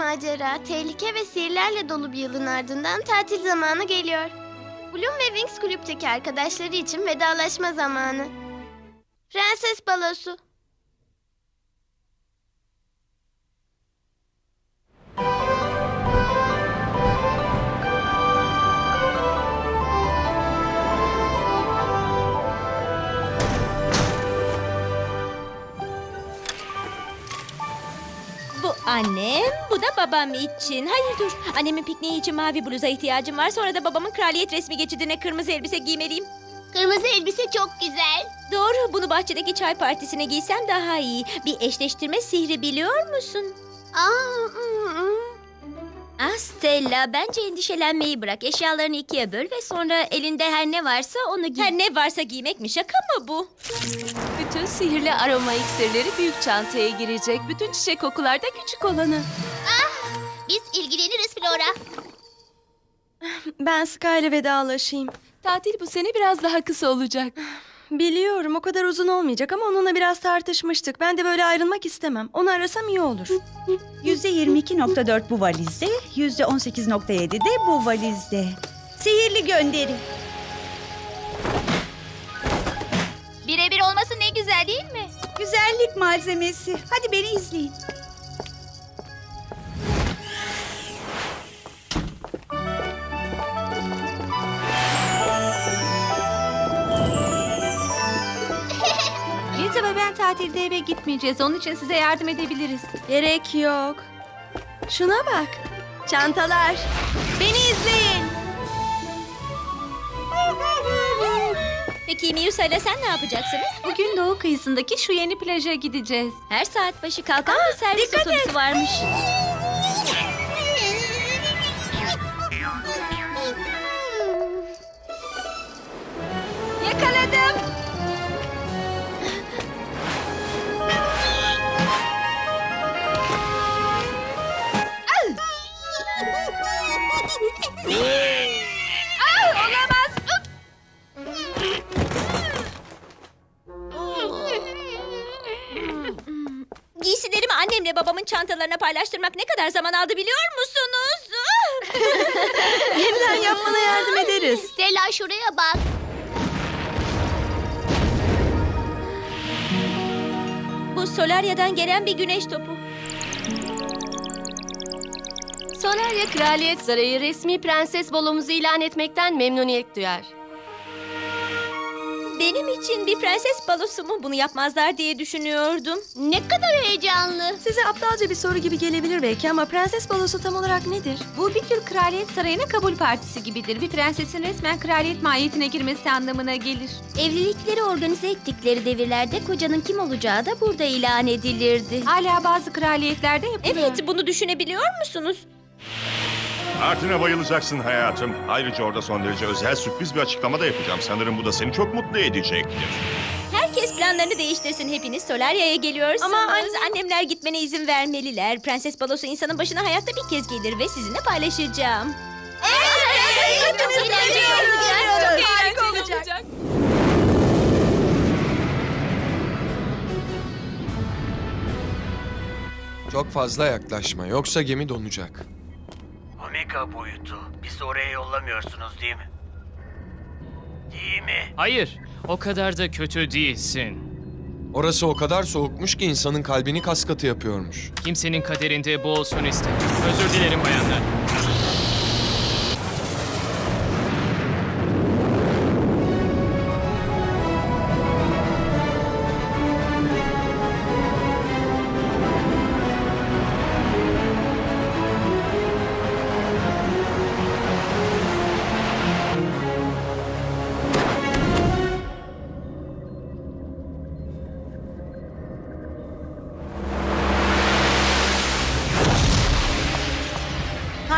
Macera, tehlike ve sihirlerle dolu bir yılın ardından tatil zamanı geliyor. Bloom ve Wings kulüpteki arkadaşları için vedalaşma zamanı. Prenses Balosu. Annem, bu da babam için. Hayır dur. Annemin pikniği için mavi bluza ihtiyacım var. Sonra da babamın kraliyet resmi geçidine kırmızı elbise giymeliyım. Kırmızı elbise çok güzel. Doğru, bunu bahçedeki çay partisine giysem daha iyi. Bir eşleştirme sihri biliyor musun? Aa, mm, mm. Ah Stella bence endişelenmeyi bırak. Eşyalarını ikiye böl ve sonra elinde her ne varsa onu giy. Her ne varsa giymek mi? Şaka mı bu? Bütün sihirli aroma iksirleri büyük çantaya girecek. Bütün çiçek kokular da küçük olanı. Biz ilgileniriz Flora. Ben Sky ile vedalaşayım. Tatil bu sene biraz daha kısa olacak. Biliyorum o kadar uzun olmayacak ama onunla biraz tartışmıştık. Ben de böyle ayrılmak istemem. Onu arasam iyi olur. %22.4 bu valizde, %18.7 de bu valizde. Sihirli gönderi. Birebir olması ne güzel değil mi? Güzellik malzemesi. Hadi beni izleyin. Tatilde eve gitmeyeceğiz. Onun için size yardım edebiliriz. Gerek yok. Şuna bak. Çantalar. Beni izleyin. Peki Miyusa ile sen ne yapacaksınız? Bugün doğu kıyısındaki şu yeni plaja gideceğiz. Her saat başı kalkan bir servis otobüsü varmış. Giysilerimi annemle babamın çantalarına paylaştırmak ne kadar zaman aldı biliyor musunuz? Yeniden yapmana yardım ederiz. Stella şuraya bak. Bu Solarya'dan gelen bir güneş topu. Solarya Kraliyet Sarayı resmi prenses balomuzu ilan etmekten memnuniyet duyar. Benim için bir prenses balosu mu? Bunu yapmazlar diye düşünüyordum. Ne kadar heyecanlı. Size aptalca bir soru gibi gelebilir belki ama prenses balosu tam olarak nedir? Bu bir tür kraliyet sarayına kabul partisi gibidir. Bir prensesin resmen kraliyet mahiyetine girmesi anlamına gelir. Evlilikleri organize ettikleri devirlerde kocanın kim olacağı da burada ilan edilirdi. Hala bazı kraliyetlerde yapılıyor. Evet, bunu düşünebiliyor musunuz? Artine bayılacaksın hayatım. Ayrıca orada son derece özel sürpriz bir açıklama da yapacağım. Sanırım bu da seni çok mutlu edecektir. Herkes planlarını değiştirsin. Hepiniz Solarya'ya geliyorsunuz. Ama anne- Annemler gitmene izin vermeliler. Prenses balosu insanın başına hayatta bir kez gelir ve sizinle paylaşacağım. Harika olacak. Çok fazla yaklaşma yoksa gemi donacak. Omega boyutu. Bizi oraya yollamıyorsunuz değil mi? Değil mi? Hayır, o kadar da kötü değilsin. Orası o kadar soğukmuş ki insanın kalbini kas katı yapıyormuş. Kimsenin kaderinde bu olsun istemem. Özür dilerim bayanlar.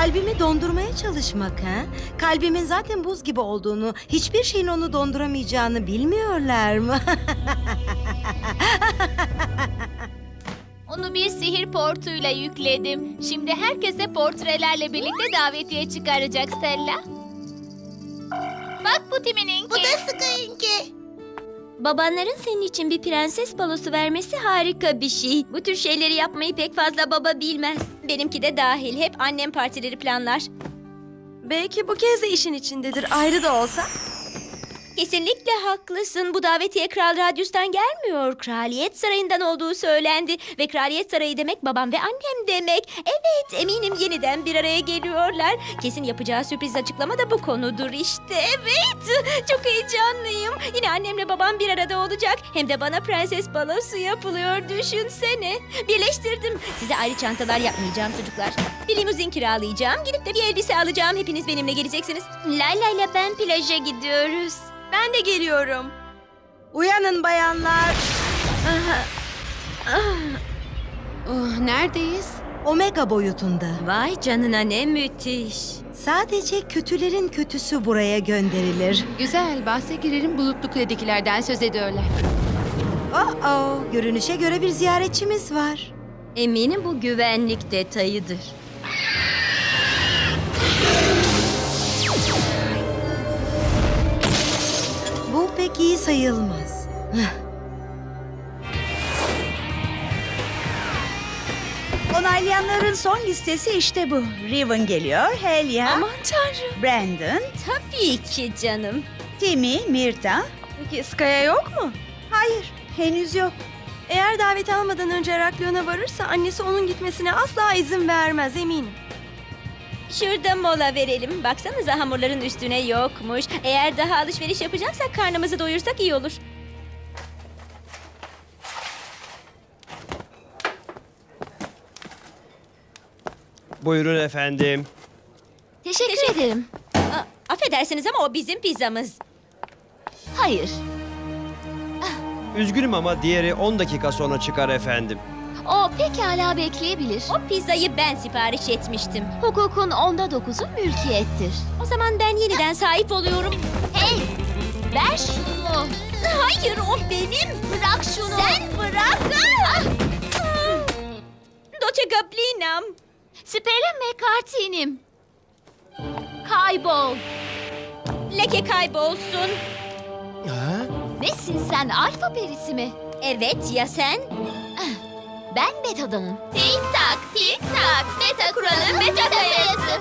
Kalbimi dondurmaya çalışmak ha? Kalbimin zaten buz gibi olduğunu, hiçbir şeyin onu donduramayacağını bilmiyorlar mı? Onu bir sihir portuyla yükledim. Şimdi herkese portrelerle birlikte davetiye çıkaracak Stella. Bak bu Timi'ninki. Bu da Sky'ınki. Babanların senin için bir prenses balosu vermesi harika bir şey. Bu tür şeyleri yapmayı pek fazla baba bilmez. Benimki de dahil. Hep annem partileri planlar. Belki bu kez de işin içindedir. Ayrı da olsa. Kesinlikle haklısın. Bu davetiye Kral Radyus'tan gelmiyor. Kraliyet Sarayı'ndan olduğu söylendi. Ve Kraliyet Sarayı demek babam ve annem demek. Evet eminim yeniden bir araya geliyorlar. Kesin yapacağı sürpriz açıklama da bu konudur işte. Evet çok heyecanlıyım. Yine annemle babam bir arada olacak. Hem de bana prenses balosu yapılıyor düşünsene. Birleştirdim. Size ayrı çantalar yapmayacağım çocuklar. Bir limuzin kiralayacağım. Gidip de bir elbise alacağım. Hepiniz benimle geleceksiniz. Layla ile ben plaja gidiyoruz. Ben de geliyorum. Uyanın bayanlar. Oh, neredeyiz? Omega boyutunda. Vay canına ne müthiş. Sadece kötülerin kötüsü buraya gönderilir. Güzel, bahse girerim bulutlu kuledekilerden söz ediyorlar. Oh oh, görünüşe göre bir ziyaretçimiz var. Eminim bu güvenlik detayıdır. Pek iyi sayılmaz. Onaylayanların son listesi işte bu. Riven geliyor, Helia, Aman tanrım. Brandon, Tabii ki canım. Timmy, Mirta. Peki Skaya yok mu? Hayır, henüz yok. Eğer davet almadan önce Herakleon'a varırsa annesi onun gitmesine asla izin vermez eminim. Şurada mola verelim. Baksanıza hamurların üstüne yokmuş. Eğer daha alışveriş yapacaksak karnımızı doyursak iyi olur. Buyurun efendim. Teşekkür, ederim. Aa, affedersiniz ama o bizim pizzamız. Hayır. Üzgünüm ama diğeri 10 dakika sonra çıkar efendim. O pekala bekleyebilir. O pizzayı ben sipariş etmiştim. Hukukun onda dokuzu mülkiyettir. O zaman ben yeniden sahip oluyorum. Hey! Ver şunu. Hayır o benim. Bırak şunu. Sen bırak. Ah! Doce Gablinam. Spera McCarthy'nim. Kaybol. Leke kaybolsun. Nesin sen? Alfa perisi mi? Evet ya sen? Ben betadanım. Tik tak tik tak. Beta kuralı beta sayısı.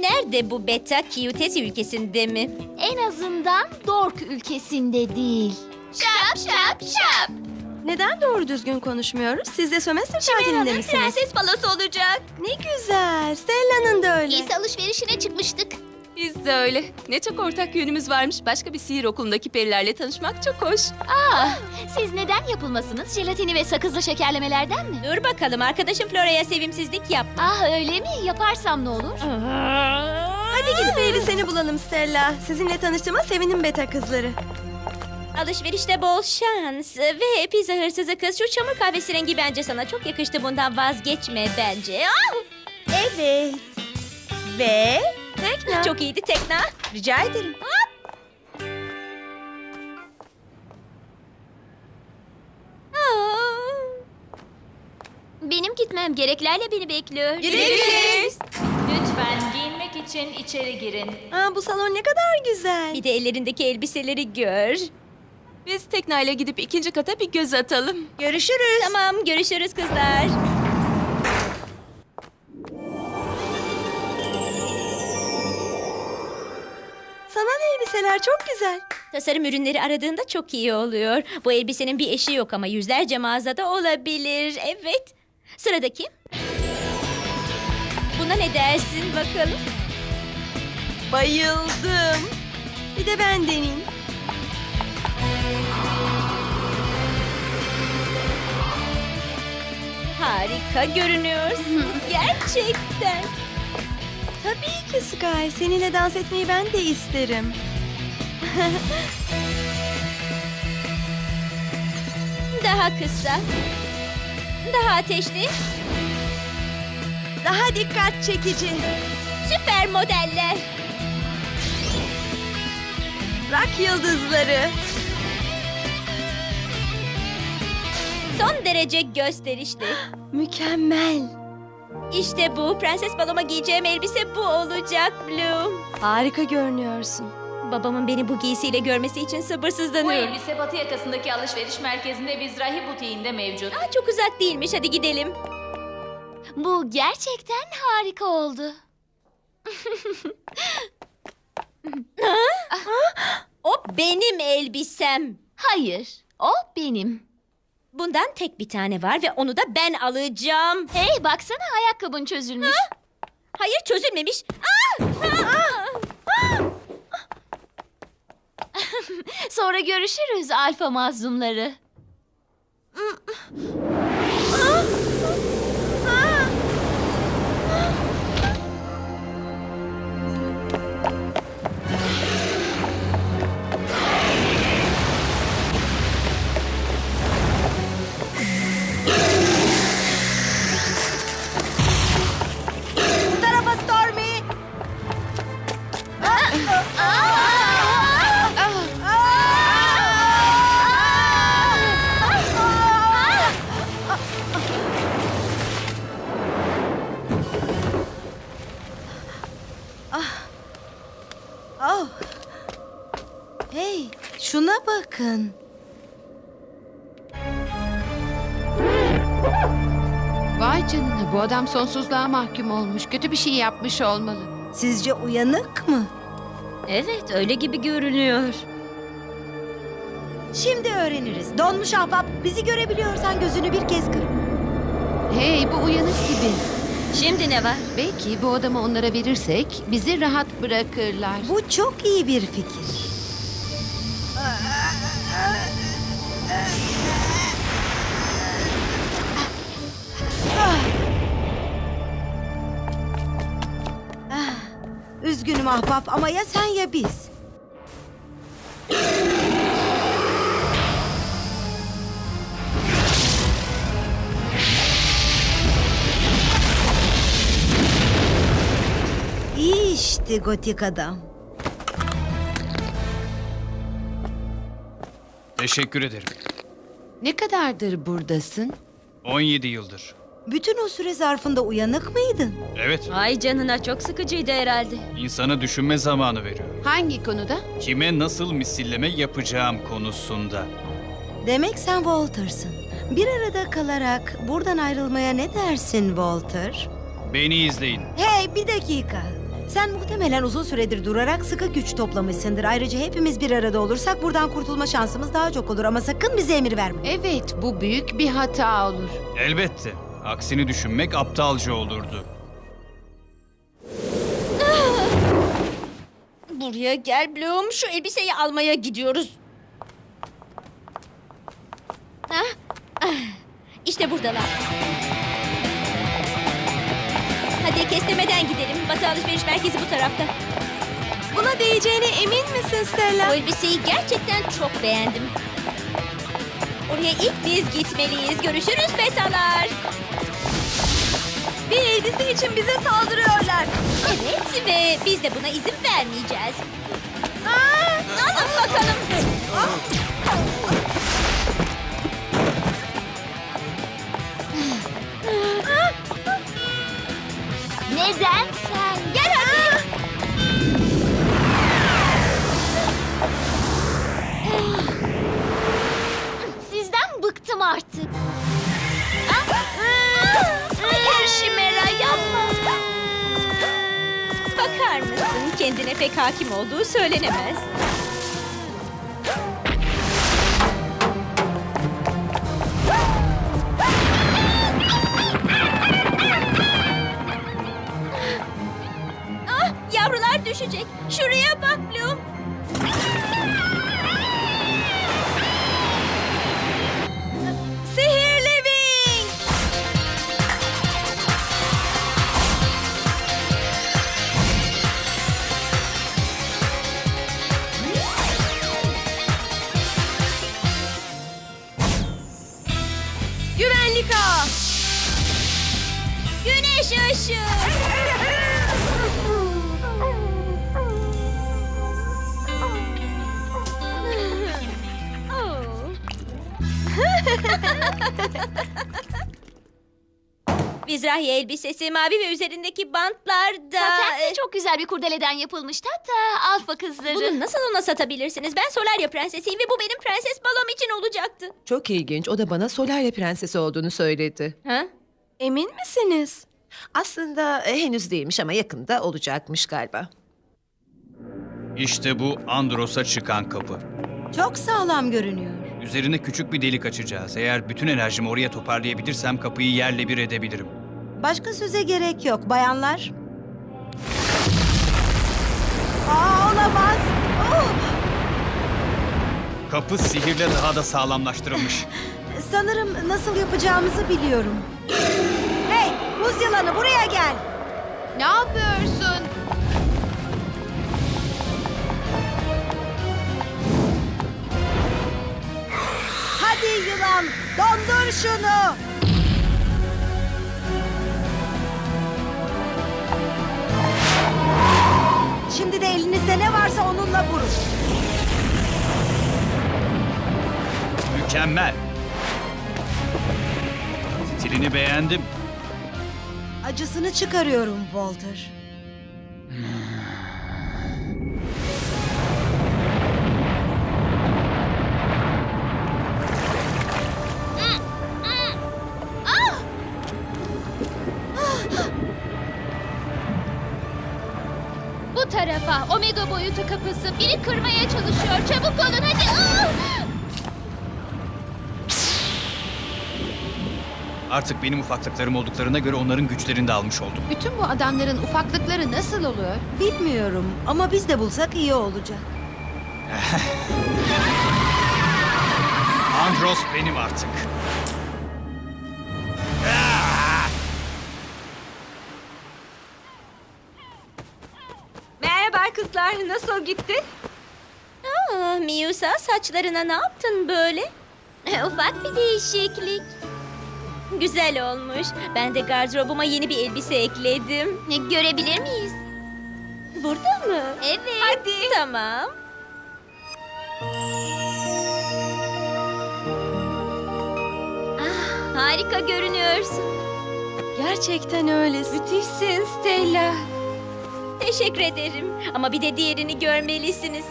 Nerede bu beta Kiyutesi ülkesinde mi? En azından Dork ülkesinde değil. Şap şap şap. Neden doğru düzgün konuşmuyoruz? Siz de sömestr tatilinde misiniz? Prenses balosu olacak. Ne güzel. Stella'nın da öyle. Giysi alışverişine çıkmıştık. Biz de öyle. Ne çok ortak yönümüz varmış. Başka bir sihir okulundaki perilerle tanışmak çok hoş. Ah, siz neden yapılmasınız? Jelatini ve sakızlı şekerlemelerden mi? Dur bakalım arkadaşım Flora'ya sevimsizlik yap. Ah öyle mi? Yaparsam ne olur? Hadi gidip elbiseni bulalım Stella. Sizinle tanıştığıma sevindim beta kızları. Alışverişte bol şans. Ve pizza hırsızı kız şu çamur kahvesi rengi bence sana çok yakıştı. Bundan vazgeçme bence. Ah! Evet. Ve Tekna. Çok iyiydi Tekna. rica ederim. Aa! Benim gitmem gereklerle beni bekliyor. Lütfen giyinmek için içeri girin. Aa, bu salon ne kadar güzel. Bir de ellerindeki elbiseleri gör. Biz tekneyle gidip ikinci kata bir göz atalım. Görüşürüz. Tamam görüşürüz kızlar. Sanal elbiseler çok güzel. Tasarım ürünleri aradığında çok iyi oluyor. Bu elbisenin bir eşi yok ama yüzlerce mağazada olabilir. Evet. Sıradaki. Buna ne dersin bakalım? Bayıldım. Bir de ben deneyeyim. Harika görünüyorsun. Gerçekten. Tabii ki Sky. Seninle dans etmeyi ben de isterim. Daha kısa. Daha ateşli. Daha dikkat çekici. Süper modeller. Rock yıldızları. Son derece gösterişli. Mükemmel. İşte bu. Prenses baloma giyeceğim elbise bu olacak Bloom. Harika görünüyorsun. Babamın beni bu giysiyle görmesi için Bu sabırsızlanıyorum. elbise batı yakasındaki alışveriş merkezinde Vizrahi butiğinde mevcut. Aa, çok uzak değilmiş. Hadi gidelim. Bu gerçekten harika oldu. O benim elbisem. Hayır, o benim. Bundan tek bir tane var ve onu da ben alacağım. Hey baksana ayakkabın çözülmüş. Hayır çözülmemiş. Aa! Sonra görüşürüz alfa mazlumları. Vay canına bu adam sonsuzluğa mahkum olmuş. Kötü bir şey yapmış olmalı. Sizce uyanık mı? Evet öyle gibi görünüyor. Şimdi öğreniriz. Donmuş ahbap, bizi görebiliyorsan gözünü bir kez kır. Hey bu uyanık gibi. Şimdi ne var? Belki bu adamı onlara verirsek bizi rahat bırakırlar. Bu çok iyi bir fikir. Üzgünüm ahbap ama ya sen ya biz. İyi işte gotik adam. Teşekkür ederim. Ne kadardır buradasın? 17 yıldır. Bütün o süre zarfında uyanık mıydın? Evet, Ay canına çok sıkıcıydı herhalde. insana düşünme zamanı veriyor. Hangi konuda? Kime nasıl misilleme yapacağım konusunda. Demek sen Walter'sın. Bir arada kalarak buradan ayrılmaya ne dersin Walter? Beni izleyin. Hey bir dakika. Sen muhtemelen uzun süredir durarak sıkı güç toplamışsındır. Ayrıca hepimiz bir arada olursak buradan kurtulma şansımız daha çok olur. Ama sakın bize emir verme. Evet bu büyük bir hata olur. Elbette. Aksini düşünmek aptalca olurdu. Buraya gel Bloom. Şu elbiseyi almaya gidiyoruz. Ah, ah. İşte buradalar. Hadi kestirmeden gidelim. Batı alışveriş merkezi bu tarafta. Buna değeceğine emin misin Stella? Bu elbiseyi gerçekten çok beğendim. Oraya ilk biz gitmeliyiz. Görüşürüz betalar. Bir elbise için bize saldırıyorlar. Evet ve biz de buna izin vermeyeceğiz. Alın bakalım. Neden olduğu söylenemez. Mizrahi elbisesi mavi ve üzerindeki bantlar da... Zaten de çok güzel bir kurdeleden yapılmış. Hatta alfa kızları. Bunu nasıl ona satabilirsiniz? Ben Solarya prensesiyim ve bu benim prenses balom için olacaktı. Çok ilginç. O da bana Solarya prensesi olduğunu söyledi. Ha? Emin misiniz? Aslında e, henüz değilmiş ama yakında olacakmış galiba. İşte bu Andros'a çıkan kapı. Çok sağlam görünüyor. Üzerine küçük bir delik açacağız. Eğer bütün enerjimi oraya toparlayabilirsem kapıyı yerle bir edebilirim. Başka söze gerek yok bayanlar. Aa olamaz. Oh! Kapı sihirle daha da sağlamlaştırılmış. Sanırım nasıl yapacağımızı biliyorum. Hey buz yılanı buraya gel. Ne yapıyorsun? Hadi yılan dondur şunu. Şimdi de elinizde ne varsa onunla vurun. Mükemmel. Stilini beğendim. Acısını çıkarıyorum Walter. Boyutu kapısı. Biri kırmaya çalışıyor. Çabuk olun hadi. Ah! Artık benim ufaklıklarım olduklarına göre onların güçlerini de almış oldum. Bütün bu adamların ufaklıkları nasıl oluyor? Bilmiyorum ama biz de bulsak iyi olacak. Andros benim artık. Kızlar, nasıl gitti? Aa, Miusa saçlarına ne yaptın böyle? Ufak bir değişiklik. Güzel olmuş. Ben de gardırobuma yeni bir elbise ekledim. Görebilir miyiz? Burada mı? Evet. Hadi. Tamam. Ah, harika görünüyorsun. Gerçekten öylesin. Müthişsin Stella. Teşekkür ederim. Ama bir de diğerini görmelisiniz.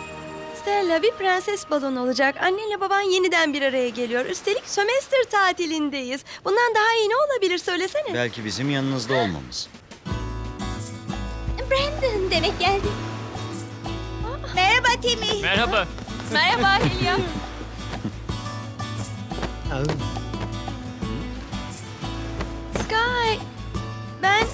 Stella bir prenses balon olacak. Annenle baban yeniden bir araya geliyor. Üstelik sömestr tatilindeyiz. Bundan daha iyi ne olabilir söylesene. Belki bizim yanınızda olmamız. Brandon demek geldi. Merhaba Timmy. Merhaba. Merhaba Helium. Sky, ben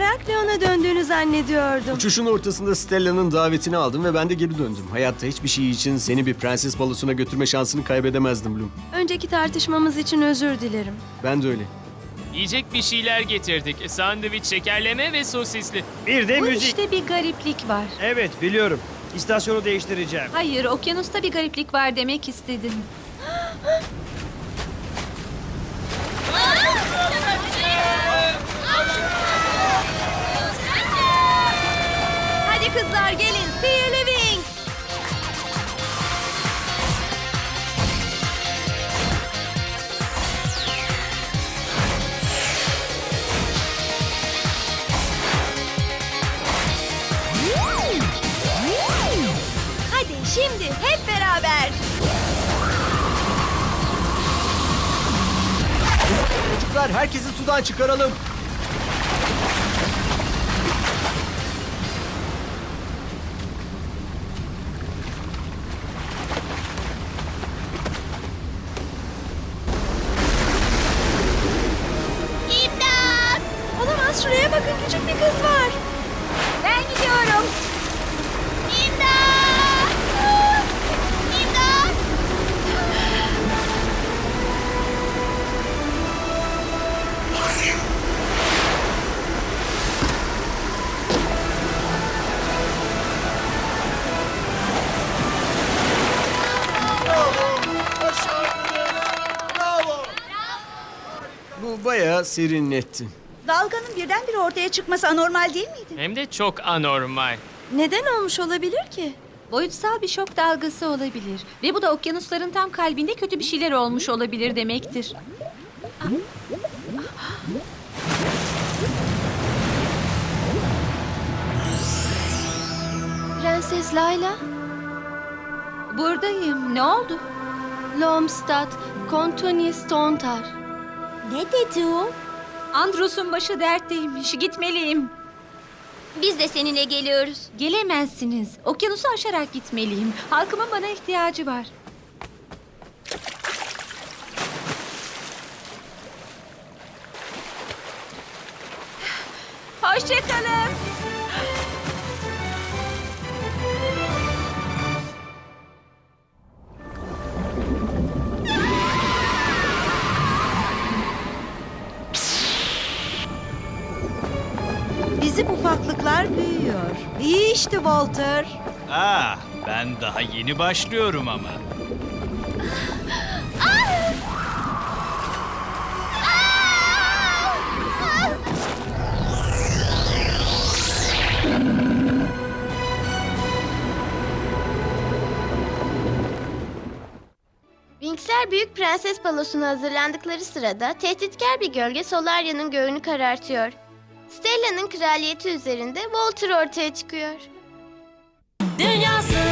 Herakleon'a döndüğünü zannediyordum. Uçuşun ortasında Stella'nın davetini aldım ve ben de geri döndüm. Hayatta hiçbir şey için seni bir prenses balosuna götürme şansını kaybedemezdim Bloom. Önceki tartışmamız için özür dilerim. Ben de öyle. Yiyecek bir şeyler getirdik. Sandviç, şekerleme ve sosisli. Bir de Bu müzik. işte bir gariplik var. Evet biliyorum. İstasyonu değiştireceğim. Hayır, okyanusta bir gariplik var demek istedim. Kızlar gelin. Sihirli Wings. Hadi şimdi hep beraber. Çocuklar herkesi sudan çıkaralım. Hava serinletti. Dalganın birdenbire ortaya çıkması anormal değil miydi? Hem de çok anormal. Neden olmuş olabilir ki? Boyutsal bir şok dalgası olabilir. Ve bu da okyanusların tam kalbinde kötü bir şeyler olmuş olabilir demektir. Ah. Ah. Prenses Layla? Buradayım. Ne oldu? Lomstad, Kontoni Stontar. Ne dedi o? Andros'un başı dertteymiş. Gitmeliyim. Biz de seninle geliyoruz. Gelemezsiniz. Okyanusu aşarak gitmeliyim. Halkımın bana ihtiyacı var. Hoşçakalın. İşte Walter. Ah, ben daha yeni başlıyorum ama. Winx'ler Büyük Prenses Balosu'na hazırlandıkları sırada tehditkar bir gölge Solarya'nın göğünü karartıyor. Stella'nın kraliyeti üzerinde Walter ortaya çıkıyor. Dünyasında